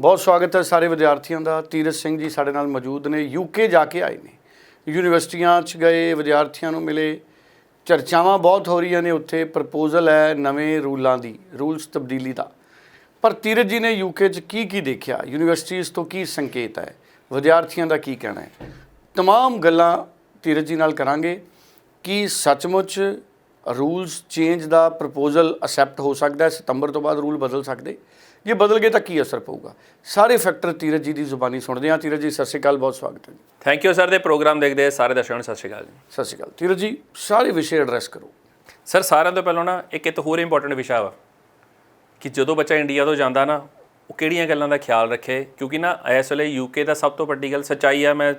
ਬਹੁਤ ਸਵਾਗਤ ਹੈ ਸਾਰੇ ਵਿਦਿਆਰਥੀਆਂ ਦਾ ਤੀਰਥ ਸਿੰਘ ਜੀ ਸਾਡੇ ਨਾਲ ਮੌਜੂਦ ਨੇ ਯੂਕੇ ਜਾ ਕੇ ਆਏ ਨੇ ਯੂਨੀਵਰਸਿਟੀਆਂ 'ਚ ਗਏ ਵਿਦਿਆਰਥੀਆਂ ਨੂੰ ਮਿਲੇ ਚਰਚਾਵਾਂ ਬਹੁਤ ਹੋ ਰਹੀਆਂ ਨੇ ਉੱਥੇ ਪ੍ਰਪੋਜ਼ਲ ਹੈ ਨਵੇਂ ਰੂਲਾਂ ਦੀ ਰੂਲਸ ਤਬਦੀਲੀ ਦਾ ਪਰ ਤੀਰਥ ਜੀ ਨੇ ਯੂਕੇ 'ਚ ਕੀ ਕੀ ਦੇਖਿਆ ਯੂਨੀਵਰਸਿਟੀਜ਼ ਤੋਂ ਕੀ ਸੰਕੇਤ ਹੈ ਵਿਦਿਆਰਥੀਆਂ ਦਾ ਕੀ ਕਹਿਣਾ ਹੈ तमाम ਗੱਲਾਂ ਤੀਰਥ ਜੀ ਨਾਲ ਕਰਾਂਗੇ ਕਿ ਸੱਚਮੁੱਚ ਰੂਲਸ ਚੇਂਜ ਦਾ ਪ੍ਰਪੋਜ਼ਲ ਅਸੈਪਟ ਹੋ ਸਕਦਾ ਹੈ ਸਤੰਬਰ ਤੋਂ ਬਾਅਦ ਰੂਲ ਬਦਲ ਸਕਦੇ ਜੇ ਬਦਲ ਗਏ ਤਾਂ ਕੀ ਅਸਰ ਪਊਗਾ? ਸਾਰੇ ਫੈਕਟਰ ਤੀਰਥ ਜੀ ਦੀ ਜ਼ੁਬਾਨੀ ਸੁਣਦੇ ਹਾਂ। ਤੀਰਥ ਜੀ ਸਤਿ ਸ਼੍ਰੀ ਅਕਾਲ ਬਹੁਤ ਸਵਾਗਤ ਹੈ ਥੈਂਕ ਯੂ ਸਰ ਦੇ ਪ੍ਰੋਗਰਾਮ ਦੇਖਦੇ ਸਾਰੇ ਦਰਸ਼ਕਾਂ ਨੂੰ ਸਤਿ ਸ਼੍ਰੀ ਅਕਾਲ ਜੀ। ਸਤਿ ਸ਼੍ਰੀ ਅਕਾਲ। ਤੀਰਥ ਜੀ ਸਾਰੇ ਵਿਸ਼ੇ ਐਡਰੈਸ ਕਰੋ। ਸਰ ਸਾਰਿਆਂ ਤੋਂ ਪਹਿਲਾਂ ਨਾ ਇੱਕ ਇੱਕ ਹੋਰ ਇੰਪੋਰਟੈਂਟ ਵਿਸ਼ਾ ਵਾ ਕਿ ਜਦੋਂ ਬੱਚਾ ਇੰਡੀਆ ਤੋਂ ਜਾਂਦਾ ਨਾ ਉਹ ਕਿਹੜੀਆਂ ਗੱਲਾਂ ਦਾ ਖਿਆਲ ਰੱਖੇ? ਕਿਉਂਕਿ ਨਾ ਇਸ ਵੇਲੇ ਯੂਕੇ ਦਾ ਸਭ ਤੋਂ ਵੱਡੀ ਗੱਲ ਸੱਚਾਈ ਆ। ਮੈਂ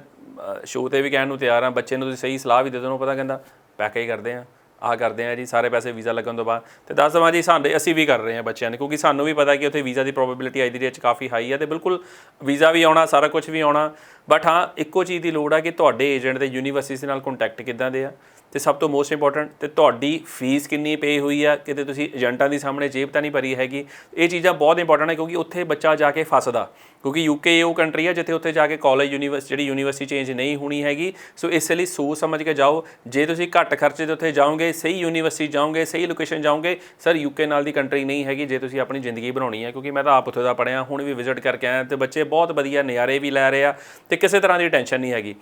ਸ਼ੋਅ ਤੇ ਵੀ ਕਹਿਣ ਨੂੰ ਤਿਆਰ ਆ ਬੱਚੇ ਨੂੰ ਤੁਸੀਂ ਸਹੀ ਸਲਾਹ ਵੀ ਦੇ ਦਿਓ ਪਤਾ ਕਹਿੰਦਾ ਪੈਕੇਜ ਕਰਦੇ ਆ। ਆਹ ਕਰਦੇ ਆ ਜੀ, ਸਾਰੇ ਪੈਸੇ ਵੀਜ਼ਾ ਲੱਗਣ ਤੋਂ ਬਾਅਦ। ਤੇ ਦੱਸ ਦਵਾਂ ਜੀ, ਸਾਡੇ ਅਸੀਂ ਵੀ ਕਰ ਰਹੇ ਹਾਂ ਬੱਚਿਆਂ ਨੇ ਕਿਉਂਕਿ ਸਾਨੂੰ ਵੀ ਪਤਾ ਕਿ ਉੱਥੇ ਵੀਜ਼ਾ ਦੀ ਪ੍ਰੋਬੇਬਿਲਿਟੀ ਅੱਜ ਦੀ ਡੇਟ 'ਚ ਕਾਫੀ ਹਾਈ ਹੈ ਤੇ ਬਿਲਕੁਲ ਵੀਜ਼ਾ ਵੀ ਆਉਣਾ, ਸਾਰਾ ਕੁਝ ਵੀ ਆਉਣਾ। ਬਟ ਹਾਂ, ਇੱਕੋ ਚੀਜ਼ ਦੀ ਲੋੜ ਆ ਕਿ ਤੁਹਾਡੇ ਏਜੰਟ ਦੇ ਯੂਨੀਵਰਸਿਟੀ ਦੇ ਨਾਲ ਕੰਟੈਕਟ ਕਿੱਦਾਂ ਦੇ ਆ। ਤੇ ਸਭ ਤੋਂ ਮੋਸਟ ਇੰਪੋਰਟੈਂਟ ਤੇ ਤੁਹਾਡੀ ਫੀਸ ਕਿੰਨੀ ਪੇ ਹੋਈ ਆ, ਕਿਤੇ ਤੁਸੀਂ ਏਜੰਟਾਂ ਦੀ ਸਾਹਮਣੇ ਜੇਬ ਤਾਂ ਨਹੀਂ ਭਰੀ ਹੈਗੀ। ਇਹ ਚੀਜ਼ਾਂ ਬਹੁਤ ਇੰਪੋਰਟੈਂਟ ਹੈ ਕਿਉਂਕਿ ਉੱਥੇ ਬੱਚਾ ਜਾ ਕੇ ਫਸਦਾ। ਕਿਉਂਕਿ ਯੂਕੇ ਉਹ ਕੰਟਰੀ ਆ ਜਿੱਥੇ ਉੱਥੇ ਜਾ ਕੇ ਕਾਲਜ ਯੂਨੀਵਰਸਿਟੀ ਜਿਹੜੀ ਯੂਨੀਵਰਸਿਟੀ ਚੇਂਜ ਨਹੀਂ ਹੋਣੀ ਹੈਗੀ। ਸੋ ਇਸ ਲਈ ਸੋਚ ਸਮਝ ਕੇ ਜਾਓ। ਜੇ ਤੁਸੀਂ ਘੱਟ ਖਰਚੇ ਦੇ ਉੱਥੇ ਜਾਓਗੇ, ਸਹੀ ਯੂਨੀਵਰਸਿਟੀ ਜਾਓਗੇ, ਸਹੀ ਲੋਕੇਸ਼ਨ ਜਾਓਗੇ, ਸਰ ਯੂਕੇ ਨਾਲ ਦੀ ਕੰਟਰੀ ਨਹੀਂ ਹੈਗੀ, ਜੇ ਤੁਸੀਂ ਆਪਣੀ ਜ਼ਿੰਦਗੀ ਬਣਾਉਣੀ ਹੈ ਕਿਉਂਕਿ ਮੈਂ ਤਾਂ ਆਪ ਉੱਥੇ ਦਾ ਪੜਿਆ ਹੁਣ ਵੀ ਵਿਜ਼ਿਟ ਕਰਕੇ ਆਇਆ ਤੇ ਬੱਚੇ ਬਹੁਤ ਵਧੀਆ ਨਜ਼ਾਰੇ ਵੀ ਲੈ ਰਹੇ ਆ। ਤੇ ਕਿਸੇ ਤਰ੍ਹਾਂ ਦੀ ਟੈਨਸ਼ਨ ਨਹੀਂ ਹੈਗੀ।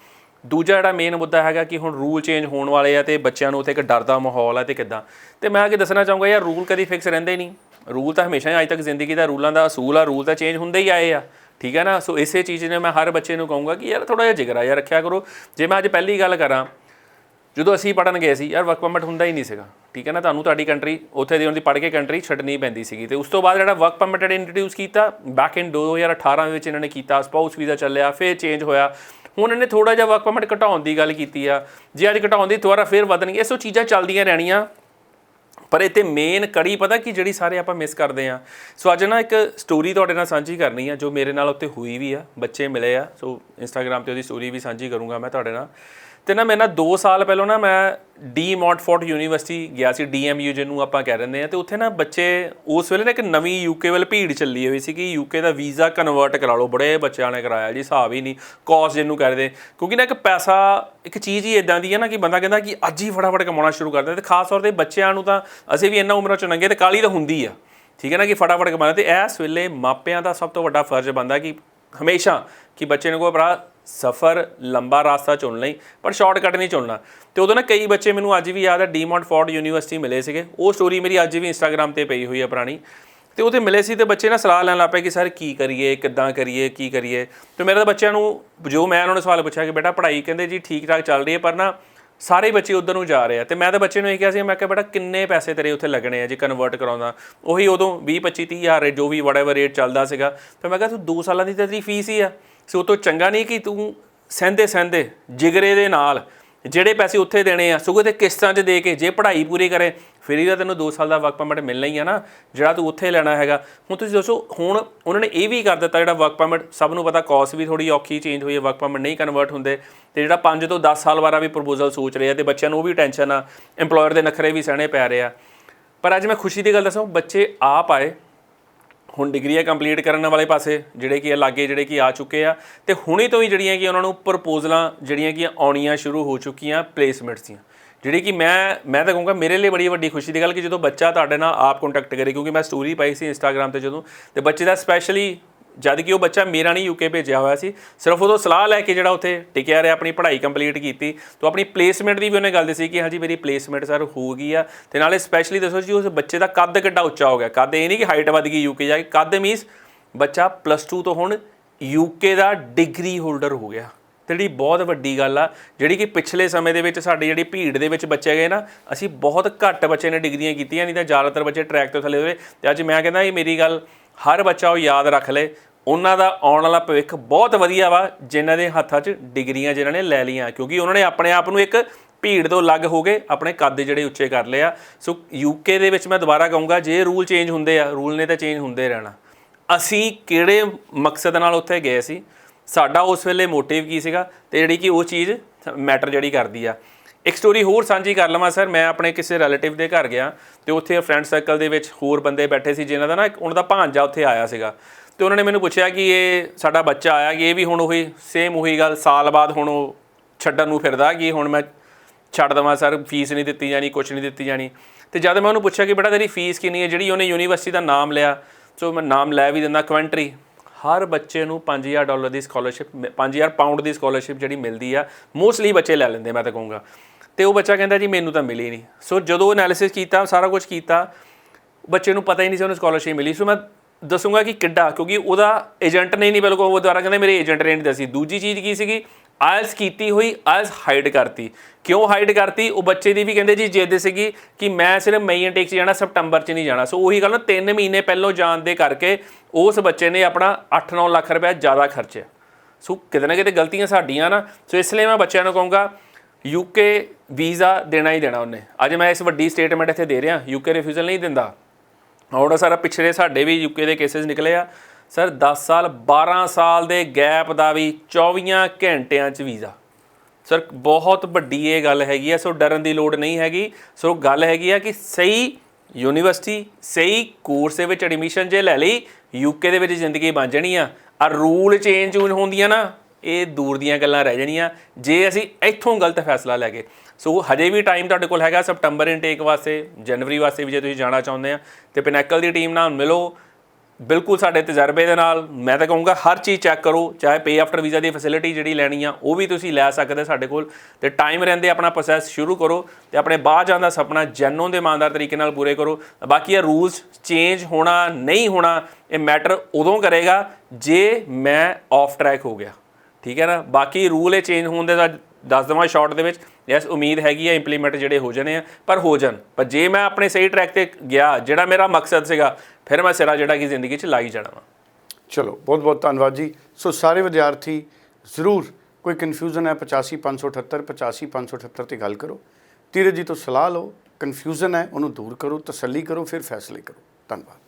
ਦੂਜਾ ਜਿਹੜਾ ਮੇਨ ਮੁੱਦਾ ਹੈਗਾ ਕਿ ਹੁਣ ਰੂਲ ਚੇਂਜ ਹੋਣ ਵਾਲੇ ਆ ਤੇ ਬੱਚਿਆਂ ਨੂੰ ਉੱਥੇ ਇੱਕ ਡਰ ਦਾ ਮਾਹੌਲ ਆ ਤੇ ਕਿੱਦਾਂ। ਤੇ ਮੈਂ ਅੱਗੇ ਦੱਸਣਾ ਚਾਹੂੰਗਾ, ਯਾਰ ਰੂਲ ਕਦੀ ਫਿਕਸ ਰਹਿੰਦੇ ਨਹੀਂ। ਰੂਲ ਤਾਂ ਹਮੇਸ਼ਾ ਹੀ ਅੱਜ ਤੱਕ ਜ਼ਿੰਦਗੀ ਦਾ ਰੂਲਾਂ ਦਾ ਅਸੂਲ ਆ ਰੂਲ ਤਾਂ ਚੇਂਜ ਹੁੰਦੇ ਹੀ ਆਏ ਆ। ਠੀਕ ਹੈ ਨਾ? ਸੋ ਇਸੇ ਚੀਜ਼ ਨੇ ਮੈਂ ਹਰ ਬੱਚੇ ਨੂੰ ਕਹੂੰਗਾ ਕਿ ਯਾਰ ਥੋੜਾ ਜਿਹਾ ਜਿਗਰਾ ਜਿਹਾ ਰੱਖਿਆ ਕਰੋ। ਜੇ ਮੈਂ ਅੱਜ ਪਹਿਲੀ ਗੱਲ ਕਰਾਂ ਜਦੋਂ ਅਸੀਂ ਪੜਨ ਗਏ ਸੀ, ਯਾਰ ਵਰਕ ਪਰਮਿਟ ਹੁੰਦਾ ਹੀ ਨਹੀਂ ਸੀਗਾ। ਠੀਕ ਹੈ ਨਾ? ਤੁਹਾਨੂੰ ਤੁਹਾਡੀ ਕੰਟਰੀ ਉੱਥੇ ਦੀ ਉਹਨਾਂ ਦੀ ਪੜ੍ਹ ਕੇ ਕੰਟਰੀ ਛੱਡਣੀ ਪੈਂਦੀ ਸੀਗੀ। ਤੇ ਉਸ ਤੋਂ ਬਾਅਦ ਜਿਹੜਾ ਵਰਕ ਪਰਮਿਟ ਇੰਟਰੋਡਿਊਸ ਕੀਤਾ ਬੈਕ ਇਨ 2018 ਵਿੱਚ ਇਹਨਾਂ ਨੇ ਕੀਤਾ ਸਪਾਊਸ ਵੀਜ਼ਾ ਚੱਲਿਆ, ਫਿਰ ਚੇਂਜ ਹੋਇਆ। ਹੁਣ ਇਹਨੇ ਥੋੜਾ ਜਿਹਾ ਵਰਕ ਪਰਮਿਟ ਘਟਾਉਣ ਦੀ ਗੱਲ ਕੀਤੀ ਆ। ਜੇ ਅੱਜ ਘਟਾਉਣ ਦੀ ਦੁਬਾਰਾ ਫਿਰ ਵਧਣਗੇ ਸੋ ਚੀਜ਼ਾਂ ਚੱਲਦੀਆਂ ਰਹਿਣੀਆਂ। ਪਰ ਇਹ ਤੇ ਮੇਨ ਕੜੀ ਪਤਾ ਕਿ ਜਿਹੜੀ ਸਾਰੇ ਆਪਾਂ ਮਿਸ ਕਰਦੇ ਆ। ਸੋ ਅੱਜ ਨਾ ਇੱਕ ਸਟੋਰੀ ਤੁਹਾਡੇ ਨਾਲ ਸਾਂਝੀ ਕਰਨੀ ਆ, ਜੋ ਮੇਰੇ ਨਾਲ ਉੱਤੇ ਹੋਈ ਵੀ ਆ, ਬੱਚੇ ਮਿਲੇ ਆ। ਸੋ ਇੰਸਟਾਗ੍ਰam ਤੇ ਉਹਦੀ ਸਟੋਰੀ ਵੀ ਸਾਂਝੀ ਕਰੂੰਗਾ ਮੈਂ ਤੁਹਾਡੇ ਨਾਲ। ਤੇ ਨਾ ਮੈਂ ਨਾ 2 ਸਾਲ ਪਹਿਲਾਂ ਨਾ ਮੈਂ ਡੀ ਮੌਂਟਫੋਰਟ ਯੂਨੀਵਰਸਿਟੀ ਗਿਆ ਸੀ ਡੀਐਮਯੂ ਜਿਹਨੂੰ ਆਪਾਂ ਕਹਿ ਰਹੇ ਆ ਤੇ ਉੱਥੇ ਨਾ ਬੱਚੇ ਉਸ ਵੇਲੇ ਨਾ ਇੱਕ ਨਵੀਂ ਯੂਕੇ ਵੱਲ ਭੀੜ ਚੱਲੀ ਹੋਈ ਸੀ ਕਿ ਯੂਕੇ ਦਾ ਵੀਜ਼ਾ ਕਨਵਰਟ ਕਰਾ ਲਓ, ਬੜੇ ਬੱਚਿਆਂ ਨੇ ਕਰਾਇਆ ਜੀ, ਹਿਸਾਬ ਹੀ ਨਹੀਂ ਕਾਸਟ ਜਿਹਨੂੰ ਕਰਦੇ ਕਿਉਂਕਿ ਨਾ ਇੱਕ ਪੈਸਾ, ਇੱਕ ਚੀਜ਼ ਹੀ ਇਦਾਂ ਦੀ ਹੈ ਨਾ ਕਿ ਬੰਦਾ ਕਹਿੰਦਾ ਕਿ ਅੱਜ ਹੀ ਫਟਾਫਟ ਕਮਾਉਣਾ ਸ਼ੁਰੂ ਕਰ ਦਿੰਦਾ, ਤੇ ਖਾਸ ਤੌਰ ਤੇ ਬੱਚਿਆਂ ਨੂੰ ਤਾਂ ਅਸੀਂ ਵੀ ਇੰਨਾ ਉਮਰਾਂ ਚ ਨੰਗੇ ਤੇ ਕਾਲੀ ਤਾਂ ਹੁੰਦੀ ਆ। ਠੀਕ ਹੈ ਨਾ ਕਿ ਫਟਾਫਟ ਕਮਾਉਣਾ ਤੇ ਇਸ ਵੇਲੇ ਮਾਪਿਆਂ ਦਾ ਸਭ ਤੋਂ ਵੱਡਾ ਫਰਜ਼ ਬਣਦਾ ਕਿ ਹਮੇਸ਼ਾ ਕਿ ਬੱਚੇ ਨੂੰ ਕੋਈ ਭਰਾ ਸਫ਼ਰ ਲੰਬਾ ਰਾਸਤਾ ਚੁਣ ਲਈ ਪਰ ਸ਼ਾਰਟਕਟ ਨਹੀਂ ਚੁਣਨਾ। ਤੇ ਉਦੋਂ ਨਾ ਕਈ ਬੱਚੇ ਮੈਨੂੰ ਅੱਜ ਵੀ ਯਾਦ ਹੈ ਡੀਮੌਂਟ ਫੋਰਡ ਯੂਨੀਵਰਸਿਟੀ ਮਿਲੇ ਸੀਗੇ। ਉਹ ਸਟੋਰੀ ਮੇਰੀ ਅੱਜ ਵੀ ਇੰਸਟਾਗ੍ਰam ਤੇ ਪਈ ਹੋਈ ਹੈ ਪੁਰਾਣੀ। ਤੇ ਉਹਦੇ ਮਿਲੇ ਸੀ ਤੇ ਬੱਚੇ ਨਾ ਸਲਾਹ ਲੈਣ ਲੱਗ ਪਏ ਕਿ ਸਰ ਕੀ ਕਰੀਏ, ਕਿੱਦਾਂ ਕਰੀਏ, ਕੀ ਕਰੀਏ। ਤੇ ਮੇਰੇ ਤਾਂ ਬੱਚਿਆਂ ਨੂੰ, ਜੋ ਮੈਂ ਉਹਨਾਂ ਨੂੰ ਸਵਾਲ ਪੁੱਛਿਆ ਕਿ ਬੇਟਾ ਪੜ੍ਹਾਈ ਕਹਿੰਦੇ ਜੀ ਠੀਕ ਠਾਕ ਚੱਲ ਰਹੀ ਹੈ, ਪਰ ਨਾ ਸਾਰੇ ਬੱਚੇ ਉਧਰ ਨੂੰ ਜਾ ਰਹੇ ਆ। ਤੇ ਮੈਂ ਤਾਂ ਬੱਚੇ ਨੂੰ ਇਹ ਕਿਹਾ ਸੀ, ਮੈਂ ਕਿਹਾ ਬੇਟਾ ਕਿੰਨੇ ਪੈਸੇ ਤੇਰੇ ਉੱਥੇ ਲੱਗਣੇ ਆ ਜੇ ਕਨਵਰਟ ਕਰਾਉਂਦਾ? ਉਹੀ ਉਦੋਂ 20 25 30 ਹਜ਼ਾਰ ਜੋ ਵੀ ਵਟਐਵਰ ਰੇਟ ਚੱਲਦਾ ਸੀਗਾ। ਫਿਰ ਮੈਂ ਕਿਹਾ ਤੂੰ 2 ਸਾਲਾਂ ਦੀ ਤਾਂ ਤੇਰੀ ਫੀਸ ਹੀ ਆ। ਸੋ ਉਹ ਤੋਂ ਚੰਗਾ ਨਹੀਂ ਕਿ ਤੂੰ ਸਹਿੰਦੇ ਸਹਿੰਦੇ ਜਿਗਰੇ ਦੇ ਨਾਲ ਜਿਹੜੇ ਪੈਸੇ ਉੱਥੇ ਦੇਣੇ ਆ, ਸਗੋਂ ਤੇ ਕਿਸ਼ਤਾਂ 'ਚ ਦੇ ਕੇ ਜੇ ਪੜ੍ਹਾਈ ਪੂਰੀ ਕਰੇ, ਫਿਰ ਹੀ ਤਾਂ ਤੈਨੂੰ 2 ਸਾਲ ਦਾ ਵਰਕ ਪਰਮਿਟ ਮਿਲਣਾ ਹੀ ਆ ਨਾ, ਜਿਹੜਾ ਤੂੰ ਉੱਥੇ ਲੈਣਾ ਹੈਗਾ। ਹੁਣ ਤੁਸੀਂ ਦੱਸੋ, ਹੁਣ ਉਹਨਾਂ ਨੇ ਇਹ ਵੀ ਕਰ ਦਿੱਤਾ ਜਿਹੜਾ ਵਰਕ ਪਰਮਿਟ ਸਭ ਨੂੰ ਪਤਾ ਕਾਸਟ ਵੀ ਥੋੜੀ ਔਖੀ ਚੇਂਜ ਹੋਈ ਹੈ ਵਰਕ ਪਰਮਿਟ ਨਹੀਂ ਕਨਵਰਟ ਹੁੰਦੇ। ਤੇ ਜਿਹੜਾ 5 ਤੋਂ 10 ਸਾਲ ਵਾਲਾ ਵੀ ਪ੍ਰਪੋਜ਼ਲ ਸੋਚ ਰਿਹਾ ਆ ਤੇ ਬੱਚਿਆਂ ਨੂੰ ਉਹ ਵੀ ਟੈਨਸ਼ਨ ਆ, EMPLOYER ਦੇ ਨਖਰੇ ਵੀ ਸਹਿਣੇ ਪੈ ਰਹੇ ਆ। ਪਰ ਅੱਜ ਮੈਂ ਖੁਸ਼ੀ ਦੀ ਗੱਲ ਦੱਸਾਂ, ਬੱਚੇ ਆਪ ਆਏ ਹੁਣ ਡਿਗਰੀਆਂ ਕੰਪਲੀਟ ਕਰਨ ਵਾਲੇ ਪਾਸੇ, ਜਿਹੜੇ ਕਿ ਲਾਗੇ, ਜਿਹੜੇ ਕਿ ਆ ਚੁੱਕੇ ਆ, ਤੇ ਹੁਣੇ ਤੋਂ ਹੀ ਜਿਹੜੀਆਂ ਕਿ ਉਹਨਾਂ ਨੂੰ ਪ੍ਰਪੋਜ਼ਲਾਂ ਜਿਹੜੀਆਂ ਕਿ ਆਉਣੀਆਂ ਸ਼ੁਰੂ ਹੋ ਚੁੱਕੀਆਂ ਪਲੇਸਮੈਂਟਸ ਦੀਆਂ। ਜਿਹੜੀ ਕਿ ਮੈਂ ਮੈਂ ਤਾਂ ਕਹੂੰਗਾ ਮੇਰੇ ਲਈ ਬੜੀ ਵੱਡੀ ਖੁਸ਼ੀ ਦੀ ਗੱਲ ਕਿ ਜਦੋਂ ਬੱਚਾ ਤੁਹਾਡੇ ਨਾਲ ਆਪ ਕੰਟੈਕਟ ਕਰੇ, ਕਿਉਂਕਿ ਮੈਂ ਸਟੋਰੀ ਪਾਈ ਸੀ ਇੰਸਟਾਗ੍ਰam ਤੇ ਜਦੋਂ, ਤੇ ਬੱਚੇ ਦਾ ਸਪੈਸ਼ਲੀ ਜਦ ਕਿ ਉਹ ਬੱਚਾ ਮੇਰਾ ਨਹੀਂ ਯੂਕੇ ਭੇਜਿਆ ਹੋਇਆ ਸੀ। ਸਿਰਫ ਉਦੋਂ ਸਲਾਹ ਲੈ ਕੇ ਜਿਹੜਾ ਉੱਥੇ ਟਿਕਿਆ ਰਿਹਾ, ਆਪਣੀ ਪੜ੍ਹਾਈ ਕੰਪਲੀਟ ਕੀਤੀ। ਤੋਂ ਆਪਣੀ ਪਲੇਸਮੈਂਟ ਦੀ ਵੀ ਉਹਨੇ ਗੱਲ ਦੱਸੀ ਕਿ ਹਾਂਜੀ, ਮੇਰੀ ਪਲੇਸਮੈਂਟ ਸਰ ਹੋ ਗਈ ਆ। ਤੇ ਨਾਲੇ ਸਪੈਸ਼ਲੀ ਦੱਸੋ ਜੀ, ਉਸ ਬੱਚੇ ਦਾ ਕੱਦ ਕਿੱਡਾ ਉੱਚਾ ਹੋ ਗਿਆ। ਕੱਦ ਇਹ ਨਹੀਂ ਕਿ ਹਾਈਟ ਵੱਧ ਗਈ ਯੂਕੇ ਜਾ ਕੇ। ਕੱਦ ਮੀਨਸ ਬੱਚਾ ਪਲੱਸ 2 ਤੋਂ ਹੁਣ ਯੂਕੇ ਦਾ ਡਿਗਰੀ ਹੋਲਡਰ ਹੋ ਗਿਆ। ਤੇ ਜਿਹੜੀ ਬਹੁਤ ਵੱਡੀ ਗੱਲ ਆ, ਜਿਹੜੀ ਕਿ ਪਿਛਲੇ ਸਮੇਂ ਦੇ ਵਿੱਚ ਸਾਡੀ ਜਿਹੜੀ ਭੀੜ ਦੇ ਵਿੱਚ ਬੱਚੇ ਗਏ ਨਾ, ਅਸੀਂ ਬਹੁਤ ਘੱਟ ਬੱਚੇ ਨੇ ਡਿਗਰੀਆਂ ਕੀਤੀਆਂ, ਨਹੀਂ ਤਾਂ ਜ਼ਿਆਦਾਤਰ ਬੱਚੇ ਟਰੈਕ ਤੋਂ ਥੱਲੇ ਹੋਏ। ਤੇ ਅੱਜ ਮੈਂ ਕਹਿੰਦਾ, ਇਹ ਮੇਰੀ ਗੱਲ ਹਰ ਬੱਚਾ ਉਹ ਯਾਦ ਰੱਖ ਲੇ। ਉਹਨਾਂ ਦਾ ਆਉਣ ਵਾਲਾ ਭਵਿੱਖ ਬਹੁਤ ਵਧੀਆ ਵਾ, ਜਿਨ੍ਹਾਂ ਦੇ ਹੱਥਾਂ 'ਚ ਡਿਗਰੀਆਂ ਜਿਨ੍ਹਾਂ ਨੇ ਲੈ ਲਈਆਂ। ਕਿਉਂਕਿ ਉਹਨਾਂ ਨੇ ਆਪਣੇ ਆਪ ਨੂੰ ਇੱਕ ਭੀੜ ਤੋਂ ਅਲੱਗ ਹੋ ਗਏ, ਆਪਣੇ ਕੱਦ ਜਿਹੜੇ ਉੱਚੇ ਕਰ ਲਏ ਆ। ਸੋ ਯੂਕੇ ਦੇ ਵਿੱਚ ਮੈਂ ਦੁਬਾਰਾ ਕਹੂੰਗਾ, ਜੇ ਰੂਲ ਚੇਂਜ ਹੁੰਦੇ ਆ, ਰੂਲ ਨੇ ਤਾਂ ਚੇਂਜ ਹੁੰਦੇ ਰਹਿਣਾ। ਅਸੀਂ ਕਿਹੜੇ ਮਕਸਦ ਨਾਲ ਉੱਥੇ ਗਏ ਸੀ? ਸਾਡਾ ਉਸ ਵੇਲੇ ਮੋਟਿਵ ਕੀ ਸੀਗਾ? ਤੇ ਜਿਹੜੀ ਕਿ ਉਹ ਚੀਜ਼ ਮੈਟਰ ਜਿਹੜੀ ਕਰਦੀ ਆ। ਇੱਕ ਸਟੋਰੀ ਹੋਰ ਸਾਂਝੀ ਕਰ ਲਵਾਂ ਸਰ ਮੈਂ ਆਪਣੇ ਕਿਸੇ ਰਿਲੇਟਿਵ ਦੇ ਘਰ ਗਿਆ ਤੇ ਉੱਥੇ ਫਰੈਂਡ ਸਰਕਲ ਦੇ ਵਿੱਚ ਹੋਰ ਬੰਦੇ ਬੈਠੇ ਸੀ ਜਿਨ੍ਹਾਂ ਦਾ ਨਾ ਉਹਨਾਂ ਦਾ ਭਾਂਜਾ ਉੱਥੇ ਆਇਆ ਸੀਗਾ। ਤੇ ਉਹਨਾਂ ਨੇ ਮੈਨੂੰ ਪੁੱਛਿਆ ਕਿ ਇਹ ਸਾਡਾ ਬੱਚਾ ਆਇਆ ਕਿ ਇਹ ਵੀ ਹੁਣ ਉਹੀ ਸੇਮ ਉਹੀ ਗੱਲ, ਸਾਲ ਬਾਅਦ ਹੁਣ ਉਹ ਛੱਡਣ ਨੂੰ ਫਿਰਦਾ ਕਿ ਹੁਣ ਮੈਂ ਛੱਡ ਦਵਾਂ ਸਰ ਫੀਸ ਨਹੀਂ ਦਿੱਤੀ ਜਾਣੀ ਕੁਝ ਨਹੀਂ ਦਿੱਤੀ ਜਾਣੀ। ਤੇ ਜਦ ਮੈਂ ਉਹਨੂੰ ਪੁੱਛਿਆ ਕਿ ਬੇਟਾ ਤੇਰੀ ਫੀਸ ਕਿੰਨੀ ਹੈ? ਜਿਹੜੀ ਉਹਨੇ ਯੂਨੀਵਰਸਿਟੀ ਦਾ ਨਾਮ ਲਿਆ, ਸੋ ਮੈਂ ਨਾਮ ਲੈ ਵੀ ਦਿੰਦਾ ਕਵੈਂਟਰੀ ਹਰ ਬੱਚੇ ਨੂੰ 5000 ਡਾਲਰ ਦੀ ਸਕਾਲਰਸ਼ਿਪ 5000 ਪਾਉਂਡ ਦੀ ਸਕਾਲਰਸ਼ਿਪ ਜਿਹੜੀ ਮਿਲਦੀ ਆ ਮੋਸਟਲੀ ਬੱਚੇ ਲੈ ਲੈਂਦੇ ਮੈਂ ਤਾਂ ਕਹੂੰਗਾ। ਤੇ ਉਹ ਬੱਚਾ ਕਹਿੰਦਾ ਜੀ ਮੈਨੂੰ ਤਾਂ ਮਿਲੀ ਨਹੀਂ। ਸੋ ਜਦੋਂ ਐਨਾਲਿਸਿਸ ਕੀਤਾ, ਸਾਰਾ ਕੁਝ ਕੀਤਾ, ਬੱਚੇ ਨੂੰ ਪਤਾ ਹੀ ਨਹੀਂ ਸੀ ਉਹਨੂੰ ਸਕਾਲਰਸ਼ਿਪ ਮਿਲੀ। ਸੋ ਮੈਂ ਦੱਸੂਗਾ ਕਿ ਕਿੱਡਾ, ਕਿਉਂਕਿ ਉਹਦਾ ਏਜੰਟ ਨੇ ਨਹੀਂ ਬਿਲਕੁਲ ਉਹ ਦੁਆਰਾ ਕਹਿੰਦਾ ਮੇਰੇ ਏਜੰਟ ਨੇ ਨਹੀਂ ਦੱਸੀ। ਦੂਜੀ ਚੀਜ਼ ਕੀ ਸੀਗੀ? ਆਇਲਸ ਕੀਤੀ ਹੋਈ ਆਇਲਸ ਹਾਈਡ ਕਰਤੀ। ਕਿਉਂ ਹਾਈਡ ਕਰਤੀ? ਉਹ ਬੱਚੇ ਦੀ ਵੀ ਕਹਿੰਦੇ ਜੀ ਜਿੱਦ ਸੀਗੀ ਕਿ ਮੈਂ ਸਿਰਫ ਮਈ ਇਨਟੇਕ 'ਚ ਜਾਣਾ, ਸਪਟੰਬਰ 'ਚ ਨਹੀਂ ਜਾਣਾ। ਸੋ ਉਹੀ ਗੱਲ ਨਾ 3 ਮਹੀਨੇ ਪਹਿਲਾਂ ਜਾਣ ਦੇ ਕਰਕੇ ਉਸ ਬੱਚੇ ਨੇ ਆਪਣਾ 8-9 ਲੱਖ ਰੁਪਏ ਜ਼ਿਆਦਾ ਖਰਚਿਆ। ਸੋ ਕਿਤੇ ਨਾ ਕਿਤੇ ਗਲਤੀਆਂ ਸਾਡੀਆਂ ਨਾ। ਸੋ ਇਸ ਲਈ ਮੈਂ ਬੱਚਿਆਂ ਨੂੰ ਕਹੂੰਗਾ ਯੂਕੇ ਵੀਜ਼ਾ ਦੇਣਾ ਹੀ ਦੇਣਾ ਉਹਨੇ। ਅੱਜ ਮੈਂ ਇਸ ਵੱਡੀ ਸਟੇਟਮੈਂਟ ਇੱਥੇ ਦੇ ਰਿਹਾ। ਯੂਕੇ ਰਿਫਿਊਜ਼ਲ ਨਹੀਂ ਦਿੰਦਾ। ਔਰ ਸਾਰਾ ਪਿਛਲੇ ਸਾਡੇ ਵੀ ਯੂਕੇ ਦੇ ਕੇਸਿਸ ਨਿਕਲੇ ਆ। ਸਰ 10 ਸਾਲ 12 ਸਾਲ ਦੇ ਗੈਪ ਦਾ ਵੀ 24 ਘੰਟਿਆਂ 'ਚ ਵੀਜ਼ਾ। ਸਰ ਬਹੁਤ ਵੱਡੀ ਇਹ ਗੱਲ ਹੈਗੀ ਆ, ਸੋ ਡਰਨ ਦੀ ਲੋੜ ਨਹੀਂ ਹੈਗੀ। ਸੋ ਗੱਲ ਹੈਗੀ ਆ ਕਿ ਸਹੀ ਯੂਨੀਵਰਸਿਟੀ ਸਹੀ ਕੋਰਸ ਦੇ ਵਿੱਚ ਐਡਮਿਸ਼ਨ ਜੇ ਲੈ ਲਈ ਯੂਕੇ ਦੇ ਵਿੱਚ ਜ਼ਿੰਦਗੀ ਬਣ ਜਾਣੀ ਆ। ਆ ਰੂਲ ਚੇਂਜ ਹੁੰਦੀਆਂ ਨਾ। ਇਹ ਦੂਰ ਦੀਆਂ ਗੱਲਾਂ ਰਹਿ ਜਾਣੀਆਂ, ਜੇ ਅਸੀਂ ਇੱਥੋਂ ਗਲਤ ਫੈਸਲਾ ਲੈ ਗਏ। ਸੋ ਹਜੇ ਵੀ ਟਾਈਮ ਤੁਹਾਡੇ ਕੋਲ ਹੈਗਾ ਸਪਟੰਬਰ ਇਨਟੇਕ ਵਾਸਤੇ, ਜਨਵਰੀ ਵਾਸਤੇ ਵੀ ਜੇ ਤੁਸੀਂ ਜਾਣਾ ਚਾਹੁੰਦੇ ਆ, ਤੇ ਪਿਨੈਕਲ ਦੀ ਟੀਮ ਨਾਲ ਮਿਲੋ। ਬਿਲਕੁਲ ਸਾਡੇ ਤਜਰਬੇ ਦੇ ਨਾਲ, ਮੈਂ ਤਾਂ ਕਹੂੰਗਾ ਹਰ ਚੀਜ਼ ਚੈੱਕ ਕਰੋ, ਚਾਹੇ ਪੇ ਆਫਟਰ ਵੀਜ਼ਾ ਦੀ ਫੈਸਿਲਿਟੀ ਜਿਹੜੀ ਲੈਣੀ ਆ, ਉਹ ਵੀ ਤੁਸੀਂ ਲੈ ਸਕਦੇ ਸਾਡੇ ਕੋਲ। ਤੇ ਟਾਈਮ ਰਹਿੰਦੇ ਆਪਣਾ ਪ੍ਰੋਸੈਸ ਸ਼ੁਰੂ ਕਰੋ ਤੇ ਆਪਣੇ ਬਾਹਰ ਜਾਣ ਦਾ ਸੁਪਨਾ ਜੈਨੂਨ ਦੇ ਇਮਾਨਦਾਰ ਤਰੀਕੇ ਨਾਲ ਪੂਰੇ ਕਰੋ। ਬਾਕੀ ਇਹ ਰੂਲਸ ਚੇਂਜ ਹੋਣਾ, ਨਹੀਂ ਹੋਣਾ, ਇਹ ਮੈਟਰ ਉਦੋਂ ਕਰੇਗਾ ਜੇ ਮੈਂ ਆਫ ਟਰੈਕ ਹੋ ਗਿਆ। ਠੀਕ ਹੈ ਨਾ? ਬਾਕੀ ਰੂਲ ਇਹ ਚੇਂਜ ਹੋਣ ਦੇ ਤਾਂ ਦੱਸ ਦਵਾਂ ਸ਼ਾਰਟ ਦੇ ਵਿੱਚ ਯੈਸ ਉਮੀਦ ਹੈਗੀ ਆ ਇੰਪਲੀਮੈਂਟ ਜਿਹੜੇ ਹੋ ਜਾਣੇ ਆ, ਪਰ ਹੋ ਜਾਣ। ਪਰ ਜੇ ਮੈਂ ਆਪਣੇ ਸਹੀ ਟਰੈਕ ਤੇ ਗਿਆ, ਜਿਹੜਾ ਮੇਰਾ ਮਕਸਦ ਸੀਗਾ, ਫਿਰ ਮੈਂ ਸਿਰਾ ਜਿਹੜਾ ਕਿ ਜ਼ਿੰਦਗੀ 'ਚ ਲਾਈ ਜਾਣਾ ਵਾ। ਚਲੋ ਬਹੁਤ ਬਹੁਤ ਧੰਨਵਾਦ ਜੀ। ਸੋ ਸਾਰੇ ਵਿਦਿਆਰਥੀ ਜ਼ਰੂਰ ਕੋਈ ਕਨਫਿਊਜ਼ਨ ਹੈ 85578 85578 ਤੇ ਗੱਲ ਕਰੋ। ਧੀਰਜ ਜੀ ਤੋਂ ਸਲਾਹ ਲਓ ਕਨਫਿਊਜ਼ਨ ਹੈ, ਉਹਨੂੰ ਦੂਰ ਕਰੋ, ਤਸੱਲੀ ਕਰੋ, ਫਿਰ ਫੈਸਲੇ ਕਰੋ। ਧੰਨਵਾਦ।